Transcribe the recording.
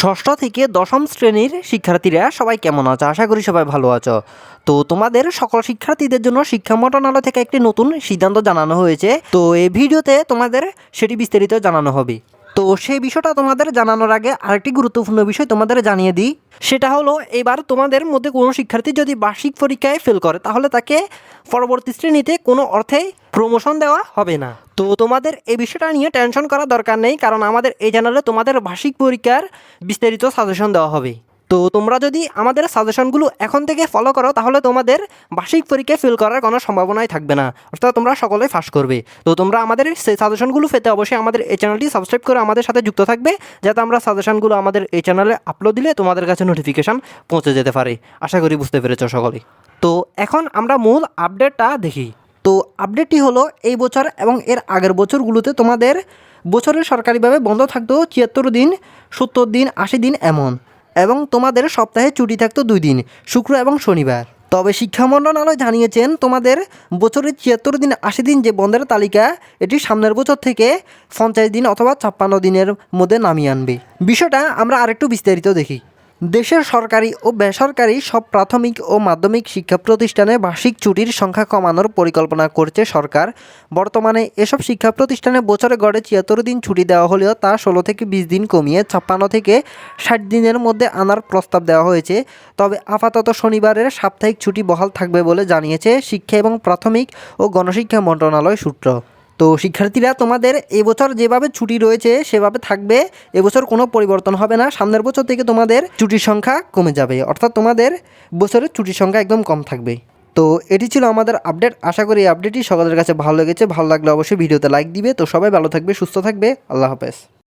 ষষ্ঠ থেকে দশম শ্রেণির শিক্ষার্থীরা সবাই কেমন আছো? আশা করি সবাই ভালো আছো। তো তোমাদের সকল শিক্ষার্থীদের জন্য শিক্ষা মন্ত্রণালয় থেকে একটি নতুন সিদ্ধান্ত জানানো হয়েছে। তো এই ভিডিওতে তোমাদের সেটি বিস্তারিত জানানো হবে। তো সেই বিষয়টা তোমাদের জানানোর আগে আরেকটি গুরুত্বপূর্ণ বিষয় তোমাদের জানিয়ে দিই। সেটা হলো, এবার তোমাদের মধ্যে কোনো শিক্ষার্থী যদি বার্ষিক পরীক্ষায় ফেল করে, তাহলে তাকে পরবর্তী শ্রেণীতে কোনো অর্থেই প্রমোশন দেওয়া হবে না। তো তোমাদের এই বিষয়টা নিয়ে টেনশন করা দরকার নেই, কারণ আমাদের এই চ্যানেলে তোমাদের বার্ষিক পরীক্ষার বিস্তারিত সাজেশন দেওয়া হবে। তো তোমরা যদি আমাদের সাজেশনগুলো এখন থেকে ফলো করো, তাহলে তোমাদের বার্ষিক পরীক্ষায় ফেল করার কোনো সম্ভাবনাই থাকবে না। অর্থাৎ তোমরা সকলেই ফাঁস করবে। তো তোমরা আমাদের সেই সাজেশনগুলো পেতে অবশ্যই আমাদের এই চ্যানেলটি সাবস্ক্রাইব করে আমাদের সাথে যুক্ত থাকবে, যাতে আমরা সাজেশনগুলো আমাদের এই চ্যানেলে আপলোড দিলে তোমাদের কাছে নোটিফিকেশান পৌঁছে যেতে পারে। আশা করি বুঝতে পেরেছ সকলেই। তো এখন আমরা মূল আপডেটটা দেখি। তো আপডেটটি হলো এই বছর এবং এর আগের বছরগুলোতে তোমাদের বছরের সরকারিভাবে বন্ধ থাকতো ছিয়াত্তর দিন, সত্তর দিন, আশি দিন এমন। এবং তোমাদের সপ্তাহে ছুটি থাকতো দুই দিন, শুক্র এবং শনিবার। তবে শিক্ষা মন্ত্রণালয় জানিয়েছেন, তোমাদের বছরের ছিয়াত্তর দিন আশি দিন যে বন্ধের তালিকা, এটি সামনের বছর থেকে পঞ্চাশ দিন অথবা ছাপ্পান্ন দিনের মধ্যে নামিয়ে আনবে। বিষয়টা আমরা আরেকটু বিস্তারিত দেখি। দেশের সরকারি ও বেসরকারি সব প্রাথমিক ও মাধ্যমিক শিক্ষা প্রতিষ্ঠানে বার্ষিক ছুটির সংখ্যা কমানোর পরিকল্পনা করছে সরকার। বর্তমানে এসব শিক্ষা প্রতিষ্ঠানে বছরে গড়ে ছিয়াত্তর দিন ছুটি দেওয়া হলেও তা ষোলো থেকে বিশ দিন কমিয়ে ছাপ্পান্ন থেকে ষাট দিনের মধ্যে আনার প্রস্তাব দেওয়া হয়েছে। তবে আপাতত শনিবারের সাপ্তাহিক ছুটি বহাল থাকবে বলে জানিয়েছে শিক্ষা এবং প্রাথমিক ও গণশিক্ষা মন্ত্রণালয় সূত্র। তো শিক্ষার্থীরা, তোমাদের এবছর যেভাবে ছুটি রয়েছে, সেভাবে থাকবে। এবছর কোনো পরিবর্তন হবে না। সামনের বছর থেকে তোমাদের ছুটির সংখ্যা কমে যাবে। অর্থাৎ তোমাদের বছরের ছুটির সংখ্যা একদম কম থাকবে। তো এটি ছিল আমাদের আপডেট। আশা করি এই আপডেটটি সকলের কাছে ভালো লেগেছে। ভালো লাগলে অবশ্যই ভিডিওতে লাইক দিবে। তো সবাই ভালো থাকবে, সুস্থ থাকবে। আল্লাহ হাফেজ।